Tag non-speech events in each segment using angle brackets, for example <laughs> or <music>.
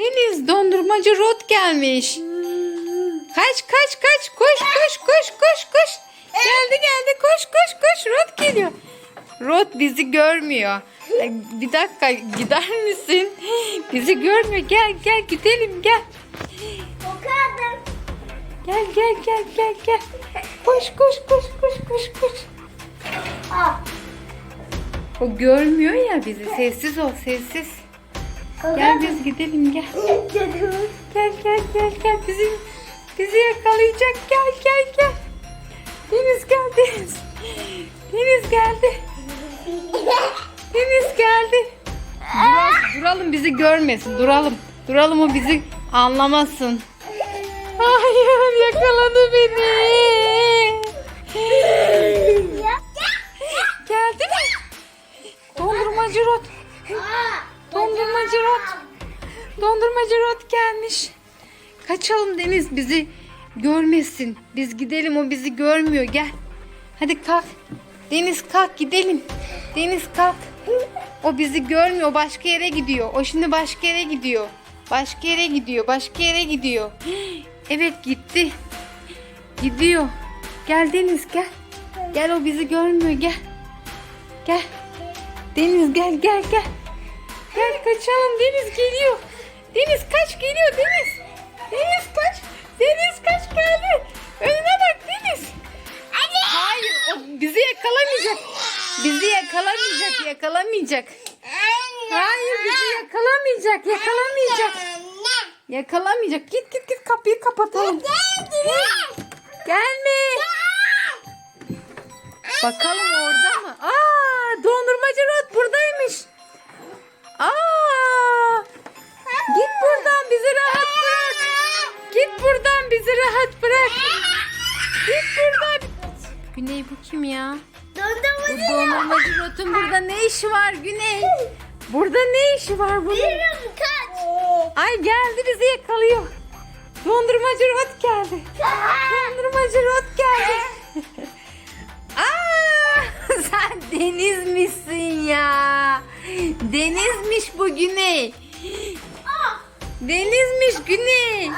Deniz dondurmacı Rod gelmiş. Kaç kaç kaç koş koş koş koş koş. Geldi geldi koş koş koş Rod geliyor. Rod bizi görmüyor. Bir dakika gider misin? Bizi görmüyor. Gel gel gidelim gel. Gel gel gel gel gel. Koş koş koş koş koş koş. Al. O görmüyor ya bizi. Sessiz ol sessiz. Gel biz gidelim gel. Gel gel gel gel bizi bizi yakalayacak gel gel gel. Deniz gel Deniz. Deniz geldi. Deniz geldi. Duralım, duralım bizi görmesin. Duralım. Duralım o bizi anlamasın. Hayır yakaladı beni. Geldi mi? Dondurmacı Rot. Dondurmacı Rot. Dondurmacı Rot gelmiş. Kaçalım Deniz bizi görmesin. Biz gidelim o bizi görmüyor. Gel. Hadi kalk. Deniz kalk gidelim. Deniz kalk. O bizi görmüyor. Başka yere gidiyor. O şimdi başka yere gidiyor. Başka yere gidiyor. Başka yere gidiyor. Evet gitti. Gidiyor. Gel Deniz gel. Gel o bizi görmüyor. Gel. Gel. Deniz gel gel gel. Gel kaçalım Deniz geliyor. Deniz kaç geliyor Deniz. Deniz kaç. Deniz kaç geldi. Önüne bak Deniz. Hayır o bizi yakalamayacak. Bizi yakalamayacak yakalamayacak. Hayır bizi yakalamayacak yakalamayacak. Yakalamayacak. Git git git kapıyı kapatalım. Gelme. Bakalım orada mı? Aa, Güney bu kim ya? Bu Dondurmacı. dondurmacı burada ne işi var Güney? Burada ne işi var bunun? Yürüm kaç. Ay geldi bizi yakalıyor. Dondurmacı Rod geldi. Dondurmacı Rod geldi. <laughs> Aa, <laughs> sen deniz misin ya? Denizmiş bu Güney. Ah. Denizmiş Güney.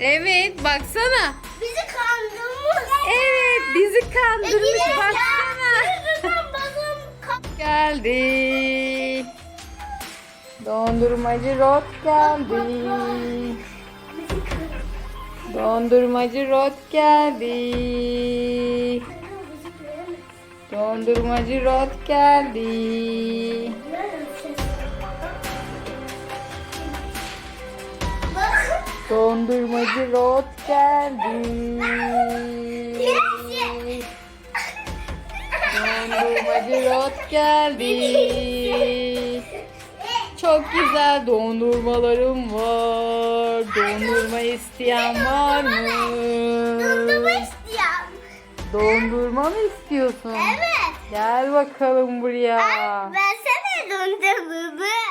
Evet baksana. Evet bizi kandırmış Yine baksana. Yüzünden balım kap- Geldi. Dondurmacı Rod geldi. Dondurmacı Rod geldi. Dondurmacı Rod geldi. Dondurmacı Rod geldi. Dondurmacı Rod geldi. Çok güzel dondurmalarım var. Dondurma isteyen var mı? Dondurma istiyorum. Dondurma mı istiyorsun? Evet. Gel bakalım buraya. Versene dondurmamı.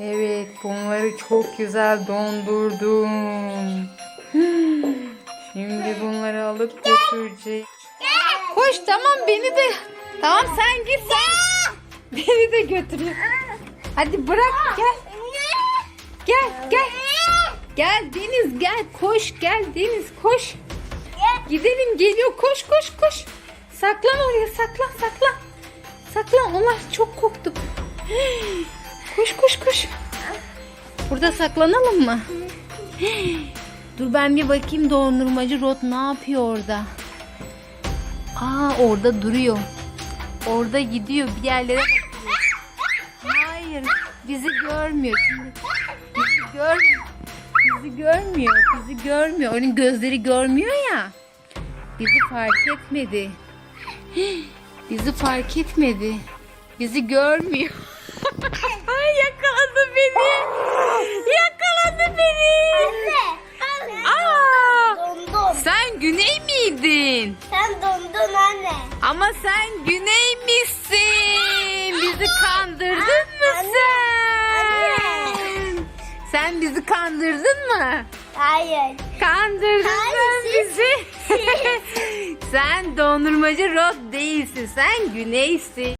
Evet bunları çok güzel dondurdum. Şimdi bunları alıp götüreceğim. Koş tamam beni de. Tamam sen git sen. Beni de götürüyor. Hadi bırak gel. Gel gel. Gel Deniz gel koş gel Deniz koş. Gidelim geliyor koş koş koş. Saklan oraya saklan saklan. Saklan onlar çok korktu. Koş koş koş. Burada saklanalım mı? Dur ben bir bakayım dondurmacı Rot ne yapıyor orada. Aa orada duruyor. Orada gidiyor bir yerlere bakıyor. Hayır bizi görmüyor. Şimdi bizi görmüyor. Bizi görmüyor. Bizi görmüyor. Onun gözleri görmüyor ya. Bizi fark etmedi. Bizi fark etmedi. Bizi görmüyor. <laughs> Ay yakaladı beni. Yakaladı beni. Anne. Aa, Dondum. sen Güney miydin? Sen dondun anne. Ama sen Güneymişsin. Bizi kandırdın mı Anne. sen? Anne. Sen bizi kandırdın mı? Hayır. Kandırdın Hayır, siz- bizi. <laughs> sen dondurmacı Rod değilsin. Sen Güney'sin.